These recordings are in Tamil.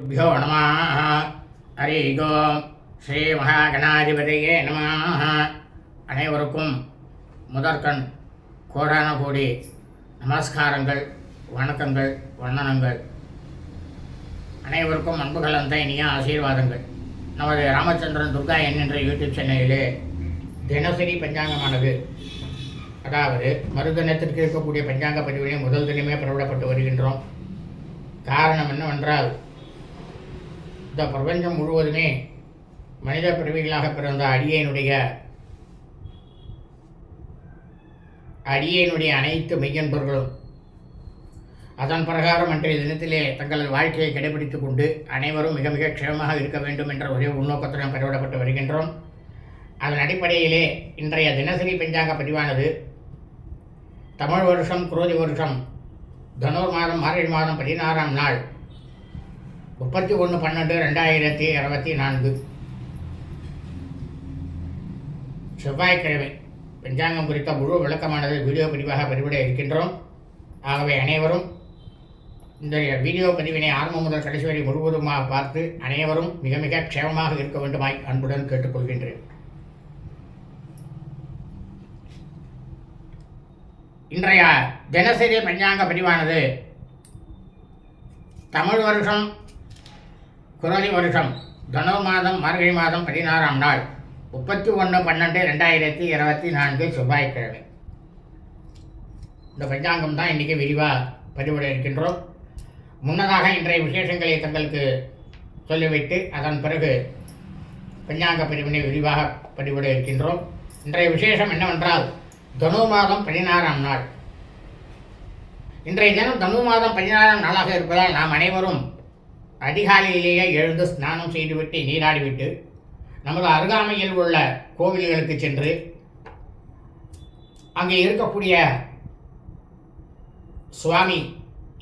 துப்பியோ நம ஹரி கோ ஸ்ரீ மகாகணாதிபதியே நம அனைவருக்கும் முதற்கண் கோடான கோடி நமஸ்காரங்கள் வணக்கங்கள் வண்ணனங்கள் அனைவருக்கும் அன்பு கலந்த இனிய ஆசீர்வாதங்கள். நமது ராமச்சந்திரன் துர்கா என்கின்ற யூடியூப் சேனலிலே தினசரி பஞ்சாங்கமானது. அதாவது மறுதினத்திற்கு இருக்கக்கூடிய பஞ்சாங்க பதிவுகளையும் முதல் தினமே பிரபலப்பட்டு வருகின்றோம். காரணம் என்னவென்றால் இந்த பிரபஞ்சம் முழுவதுமே மனித பிறவிகளாக பிறந்த அடியனுடைய அடியனுடைய அனைத்து மெய்யன்பர்களும் அதன் பிரகாரம் அன்றைய தினத்திலே தங்களது வாழ்க்கையை கடைபிடித்துக் கொண்டு அனைவரும் மிக மிக க்ஷேமமாக இருக்க வேண்டும் என்ற ஒரே உள்நோக்கத்துடன் பெறவிடப்பட்டு வருகின்றோம். அதன் அடிப்படையிலே இன்றைய தினசரி பஞ்சாங்க பதிவானது தமிழ் வருஷம் குரோதி வருஷம் தனுர் மாதம் மார்கழி மாதம் பதினாறாம் நாள் முப்பத்தி ஒன்று பன்னெண்டு ரெண்டாயிரத்தி இருபத்தி நான்கு. செவ்வாய்க்கிழமை பஞ்சாங்கம் குறித்த முழு விளக்கமானது வீடியோ பதிவாக பதிவிட இருக்கின்றோம். ஆகவே அனைவரும் இந்த வீடியோ பதிவினை ஆரம்பம் முதல் கடைசி வரை முழுவதுமாக பார்த்து அனைவரும் மிக மிக க்ஷேமமாக இருக்க வேண்டுமாய் அன்புடன் கேட்டுக்கொள்கின்றேன். இன்றைய தினசரி பஞ்சாங்க பதிவானது தமிழ் வருஷம் குரோதி வருஷம் தனோ மாதம் மார்கழி மாதம் பதினாறாம் நாள் முப்பத்தி ஒன்று பன்னெண்டு ரெண்டாயிரத்தி இருபத்தி நான்கு செவ்வாய்க்கிழமை. இந்த பஞ்சாங்கம் தான் இன்றைக்கி விரிவாக பதிவிட இருக்கின்றோம். முன்னதாக இன்றைய விசேஷங்களை தங்களுக்கு சொல்லிவிட்டு அதன் பிறகு பஞ்சாங்க பிரிவினை விரிவாக பதிவிட இருக்கின்றோம். இன்றைய விசேஷம் என்னவென்றால் தனு மாதம் பதினாறாம் நாள். இன்றைய தினம் தனு மாதம் பதினாறாம் நாளாக இருப்பதால் நாம் அனைவரும் அதிகாலையிலேயே எழுந்து ஸ்நானம் செய்துவிட்டு நீராடிவிட்டு நமது அருகாமையில் உள்ள கோவில்களுக்கு சென்று அங்கே இருக்கக்கூடிய சுவாமி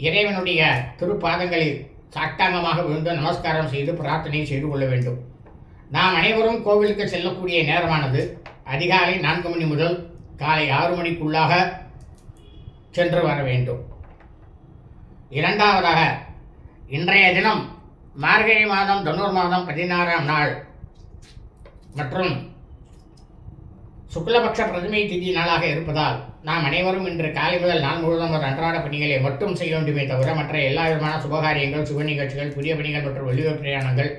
இறைவனுடைய திருப்பாதங்களில் சாட்டாங்கமாக விழுந்து நமஸ்காரம் செய்து பிரார்த்தனை செய்து கொள்ள வேண்டும். நாம் அனைவரும் கோவிலுக்கு செல்லக்கூடிய நேரமானது. அதிகாலை நான்கு மணி முதல் காலை ஆறு மணிக்குள்ளாக சென்று வர வேண்டும். இரண்டாவதாக இன்றைய தினம் மார்கழி மாதம் தொண்ணூறு மாதம் பதினாறாம் நாள். மற்றும் சுக்லபக்ஷ பிரதிமை திதி நாளாக இருப்பதால் நாம் அனைவரும் இன்று காலை முதல் நாள் முழுவதும் ஒரு அன்றாட பணிகளை மட்டும் செய்ய வேண்டுமே தவிர மற்ற எல்லா விதமான சுபகாரியங்கள் சுப நிகழ்ச்சிகள் புதிய பணிகள் மற்றும் வெளியூர் பிரயாணங்கள்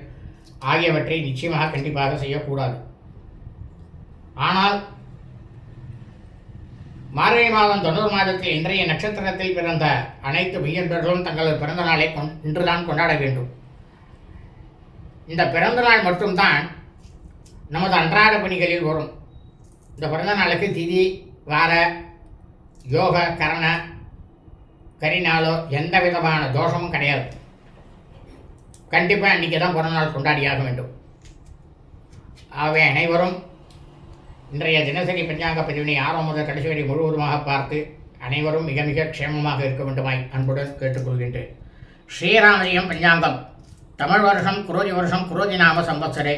ஆகியவற்றை நிச்சயமாக கண்டிப்பாக செய்யக்கூடாது. ஆனால் மார்கழி மாதம் தொண்ணூறு மாதத்தில் இன்றைய நட்சத்திரத்தில் பிறந்த அனைத்து மெய்யன்பர்களும் தங்களது பிறந்த நாளை கொண் இன்றுதான் கொண்டாட வேண்டும். இந்த பிறந்த நாள் மட்டும்தான் நமது அன்றாட பணிகளில் வரும். இந்த பிறந்த நாளுக்கு திதி வார யோக கரண கரிநாளோ எந்த விதமான தோஷமும் கிடையாது. கண்டிப்பாக அன்றைக்கி தான் பிறந்த நாள் கொண்டாடியாக வேண்டும். ஆகவே அனைவரும் இன்றைய தினசரி பஞ்சாங்க பதிவினை ஆறாம் முதல் கடைசி வரை முழுவதுமாக பார்த்து அனைவரும் மிக மிக க்ஷேமமாக இருக்க வேண்டுமாய் அன்புடன் கேட்டுக்கொள்கின்றேன். ஸ்ரீராமரியம் பஞ்சாங்கம் தமிழ் வருஷம் குரோதி வருஷம் குரோதி நாம சம்பத்சரே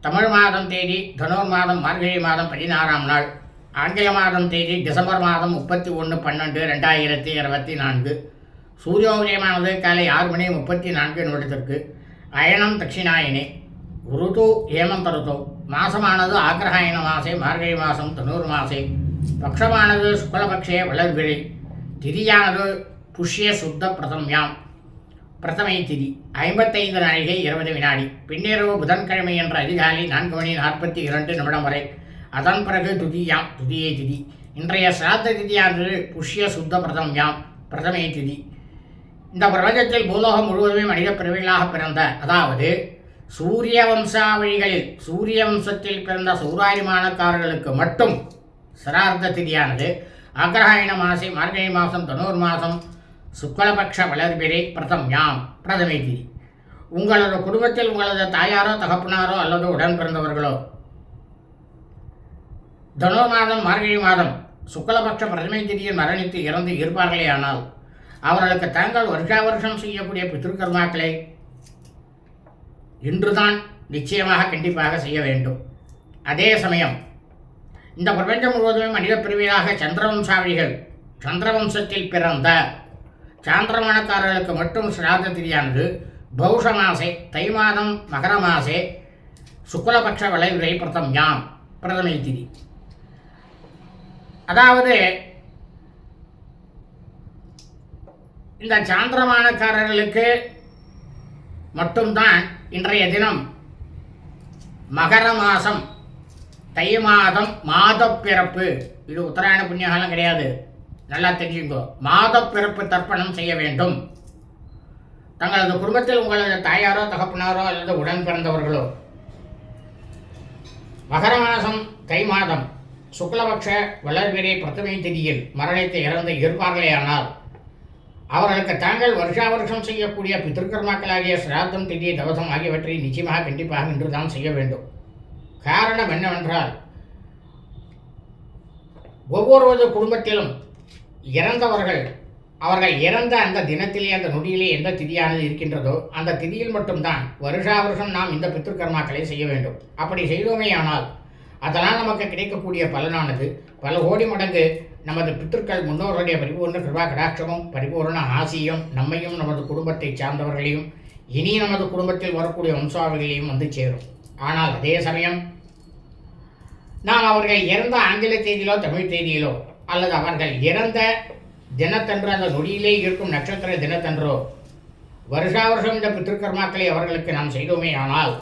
தமிழ் மாதம் தேதி தனுர் மாதம் மார்கழி மாதம் பதினாறாம் நாள். ஆங்கில மாதம் தேதி டிசம்பர் மாதம் முப்பத்தி ஒன்று பன்னெண்டு ரெண்டாயிரத்தி இருபத்தி நான்கு. சூரியோதயமானது காலை ஆறு மணி முப்பத்தி நான்கு நிமிடத்திற்கு. அயனம் தட்சிணாயனே. ருது ஹேமந்த ருது மாசமானது ஆக்கிரகாயண மாசே மார்கழி மாதம் தனூர் மாசே பக்ஷமானது சுக்லபக்ஷே வளர்பிறை திதியானது புஷ்ய சுத்த பிரதம்யாம் பிரதமை திதி ஐம்பத்தைந்து நாழிகை இருபது வினாடி। பின்னிரவு புதன்கிழமை என்ற அதிகாலை நான்கு மணி நாற்பத்தி இரண்டு நிமிடம் வரை. அதன் பிறகு துதியாம் துதியை திதி. இன்றைய சிராத்த திதியானது புஷ்ய சுத்த பிரதம்யாம் பிரதமை திதி. இந்த பிரபஞ்சத்தில் பூலோகம் முழுவதுமே மனித பிரிவுகளாக பிறந்த அதாவது சூரிய வம்சாவழிகளில் சூரிய வம்சத்தில் பிறந்த சௌராயமானக்காரர்களுக்கு மட்டும் சிரார்த்த திதியானது. அக்ரஹாயண மாசி மார்கழி மாதம் தனூர் மாதம் சுக்லபக்ஷ வளர்பிரை பிரதம் யாம் பிரதமை திதி. உங்களது குடும்பத்தில் உங்களது தாயாரோ தகப்பனாரோ அல்லது உடன் பிறந்தவர்களோ தனோ மாதம் மார்கழி மாதம் சுக்லபக்ஷ பிரதமை திதியில் மரணித்து இறந்து இருப்பார்களே ஆனால் அவர்களுக்கு தாங்கள் வருஷா வருஷம் செய்யக்கூடிய பித்ருக்கர்மாக்களை இன்றுதான் நிச்சயமாக கண்டிப்பாக செய்ய வேண்டும். அதே சமயம் இந்த பிரபஞ்சம் முழுவதுமே மனித பிரிவியாக சந்திரவம்சாவளிகள் சந்திரவம்சத்தில் பிறந்த சாந்திரமானக்காரர்களுக்கு மட்டும் சிராத திதியானது பௌஷ மாசே தை மாதம் மகர மாசே சுக்லபக்ஷ விளைவுரை பிரதம் யாம் பிரதமை திதி. அதாவது இந்த சாந்திரமானக்காரர்களுக்கு மட்டும்தான் இன்றைய தினம். மகர மாதம் தை மாதம் மாதப்பிறப்பு. இது உத்தராயண புண்ணியகாலம் கிடையாது. நல்லா தெரிஞ்சுக்கோ. மாதப்பிறப்பு தர்ப்பணம் செய்ய வேண்டும். தங்களது குடும்பத்தில் உங்களது தாயாரோ தகப்பனாரோ அல்லது உடன் பிறந்தவர்களோ மகர மாதம் தை மாதம் சுக்லபக்ஷ வளர்பிறை பிரதமை திதியில் மரணத்தை இறந்து இருப்பார்களேயானால் அவர்களுக்கு தாங்கள் வருஷா வருஷம் செய்யக்கூடிய பித்திருக்கர்மாக்களாகிய சிராத்தம் திதி தவசம் ஆகியவற்றை நிச்சயமாக கண்டிப்பாக இன்றுதான் செய்ய வேண்டும். காரணம் என்னவென்றால் ஒவ்வொருவது குடும்பத்திலும் இறந்தவர்கள் அவர்கள் இறந்த அந்த தினத்திலே அந்த நொடியிலே எந்த திதியானது இருக்கின்றதோ அந்த திதியில் மட்டும்தான் வருஷா வருஷம் நாம் இந்த பித்திருக்கர்மாக்களை செய்ய வேண்டும். அப்படி செய்தோமே ஆனால் அதனால் நமக்கு கிடைக்கக்கூடிய பலனானது பல கோடி மடங்கு நமது பித்திருக்கள் முன்னோர்களுடைய பரிபூர்ண கிருபா கடாட்சமும் பரிபூர்ண ஆசியும் நம்மையும் நமது குடும்பத்தை சார்ந்தவர்களையும் இனி நமது குடும்பத்தில் வரக்கூடிய வம்சாவளிகளையும் வந்து சேரும். ஆனால் அதே சமயம் நாம் அவர்கள் இறந்த ஆங்கில தேதியிலோ தமிழ் தேதியிலோ அல்லது அவர்கள் இறந்த தினத்தன்று அந்த நொடியிலே இருக்கும் நட்சத்திர தினத்தன்றோ வருஷா வருஷம் இந்த பித்திருக்கர்மாக்களை அவர்களுக்கு நாம் செய்தோமே ஆனால்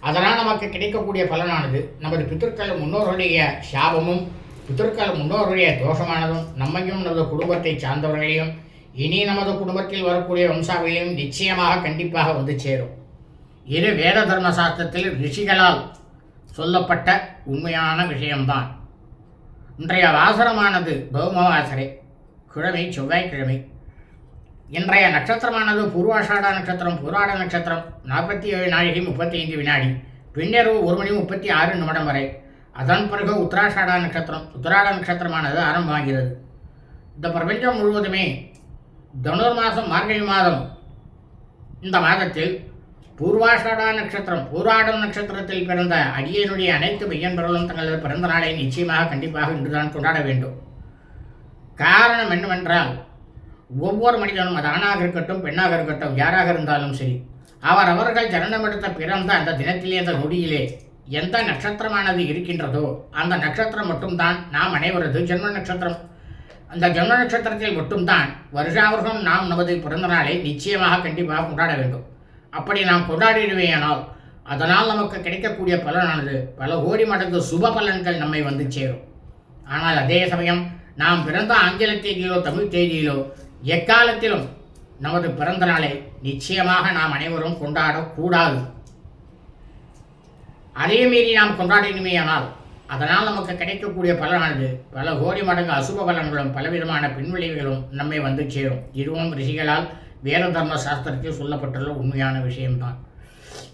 அதனால் நமக்கு கிடைக்கக்கூடிய பலனானது நமது பித்திருக்கள் முன்னோர்களுடைய சாபமும் பித்திருக்கள் முன்னோர்களுடைய தோஷமானதும் நம்மையும் நமது குடும்பத்தை சார்ந்தவர்களையும் இனி நமது குடும்பத்தில் வரக்கூடிய வம்சாவளியும் நிச்சயமாக கண்டிப்பாக வந்து சேரும். இது வேத தர்ம சாஸ்திரத்தில் ரிஷிகளால் சொல்லப்பட்ட உண்மையான விஷயம்தான். இன்றைய வாசனமானது பௌமவாசரே கிழமை செவ்வாய்க்கிழமை. இன்றைய நட்சத்திரமானது பூர்வாஷாட நட்சத்திரம் பூராட நட்சத்திரம் நாற்பத்தி ஏழு நாழிகை முப்பத்தி ஐந்து வினாடி பின்னரவு ஒரு மணி முப்பத்தி ஆறு நிமிடம் வரை. அதன் பிறகு உத்தராஷாடா நட்சத்திரம் உத்தராட நட்சத்திரமானது ஆரம்பமாகிறது. இந்த பிரபஞ்சம் முழுவதுமே தனுர் மாதம் மார்கழி மாதம். இந்த மாதத்தில் பூர்வாஷாடா நட்சத்திரம் பூராடம் நட்சத்திரத்தில் பிறந்த அடியனுடைய அனைத்து பையன்பர்களும் தங்களது பிறந்த நாளை நிச்சயமாக கண்டிப்பாக இன்றுதான் கொண்டாட வேண்டும். காரணம் என்னவென்றால் ஒவ்வொரு மனிதனும் அது ஆணாக இருக்கட்டும் பெண்ணாக இருக்கட்டும் யாராக இருந்தாலும் சரி அவர் அவர்கள் ஜனனமெடுத்த பிறந்த அந்த தினத்திலே அந்த நொடியிலே. எந்த நட்சத்திரமானது இருக்கின்றதோ அந்த நட்சத்திரம் மட்டும்தான் நாம் அனைவரது ஜென்ம நட்சத்திரம். அந்த ஜென்ம நட்சத்திரத்தில் மட்டும்தான் வருஷா நாம் நமது பிறந்த நாளை நிச்சயமாக கண்டிப்பாக கொண்டாட வேண்டும். அப்படி நாம் கொண்டாடிடுவேயானால் அதனால் நமக்கு கிடைக்கக்கூடிய பலனானது பல கோடி மடங்கு சுப பலன்கள் நம்மை வந்து சேரும். ஆனால் அதே சமயம் நாம் பிறந்த ஆங்கில தேதியிலோ தமிழ் தேதியிலோ எக்காலத்திலும் நமது பிறந்த நாளை நிச்சயமாக நாம் அனைவரும் கொண்டாடக்கூடாது. அதையும் மீறி நாம் கொண்டாடினுமேயானால் அதனால் நமக்கு கிடைக்கக்கூடிய பலனானது பல கோடி மடங்கு அசுப பலன்களும் பலவிதமான பின்விளைவுகளும் நம்மை வந்து சேரும். இதுவும் ரிஷிகளால் வேத தர்ம சாஸ்திரத்தில் சொல்லப்பட்டுள்ள உண்மையான விஷயம்தான்.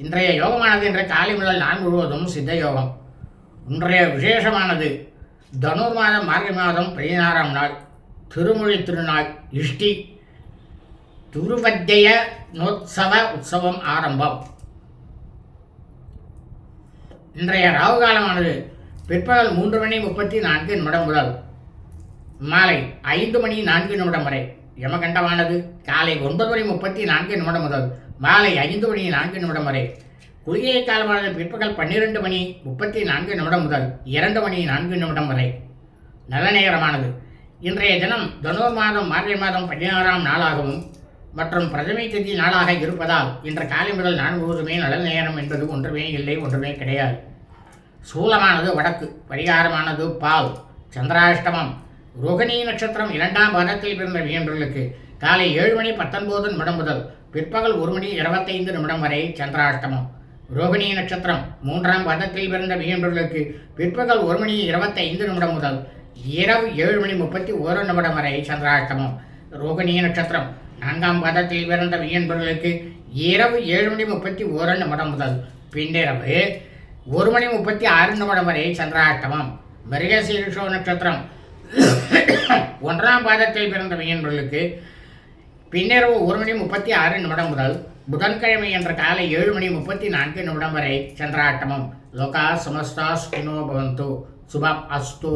இன்றைய யோகமானது இன்றைய காலை முதல் நான் முழுவதும் சித்த யோகம். இன்றைய விசேஷமானது தனுர் மாதம் மார்கழி மாதம் பதினாறாம் நாள் திருமொழி திருநாள் இஷ்டி துருவத்திய நோத்சவ உற்சவம் ஆரம்பம். இன்றைய ராவு காலமானது பிற்பகல் மூன்று மணி முப்பத்தி நான்கு நிமிடம் முதல் மாலை ஐந்து மணி நான்கு நிமிடம் வரை யமகண்டமானது. காலை ஒன்பது மணி முப்பத்தி நான்கு நிமிடம் முதல் மாலை ஐந்து மணி நான்கு நிமிடம் வரை குளிகை காலமானது பிற்பகல் பன்னிரெண்டு மணி முப்பத்தி நான்கு நிமிடம் முதல் இரண்டு மணி நான்கு நிமிடம் வரை நல்ல நேரமானது. இன்றைய தினம் தனுர் மாதம் மார்கழி மாதம் பதினாறாம் நாளாகவும் மற்றும் பிரதமை திதி நாளாக இருப்பதால் இன்று காலை முதல் நான்கு முழுவதுமே நல்ல நேரம் என்பது ஒன்றுமே இல்லை ஒன்றுமே கிடையாது. சூலமானது வடக்கு பரிகாரமானது பால் சந்திராஷ்டமம். ரோகிணி நட்சத்திரம் இரண்டாம் பாதத்தில் பிறந்த வியன்றர்களுக்கு காலை ஏழு மணி பத்தொன்பது நிமிடம் முதல் பிற்பகல் ஒரு மணி இருபத்தைந்து நிமிடம் வரை சந்திராஷ்டமம். ரோகிணி நட்சத்திரம் மூன்றாம் பதத்தில் பிறந்த வியன்றர்களுக்கு பிற்பகல் ஒரு மணி இருபத்தைந்து நிமிடம் முதல் இரவு ஏழு மணி முப்பத்தி ஒரு நிமிடம் வரை சந்திராஷ்டமம். ரோகிணி நட்சத்திரம் நான்காம் பதத்தில் பிறந்த வியன்பர்களுக்கு இரவு ஏழு மணி முப்பத்தி ஒரு நிமிடம் முதல் பின்னிரவு ஒரு மணி முப்பத்தி ஆறு நிமிடம் வரை சந்திராஷ்டமம். மிருகசீரிஷோ நட்சத்திரம். ஒன்றாம் பாதத்தில் பிறந்த மீனர்களுக்கு பின்னிரவு ஒரு மணி முப்பத்தி ஆறு நிமிடம் முதல் புதன்கிழமை என்ற காலை ஏழு மணி முப்பத்தி நான்கு நிமிடம் வரை சந்திராட்டமம் லோகா சமஸ்தா ஸ்கினோ பவந்து. சுபம் அஸ்து.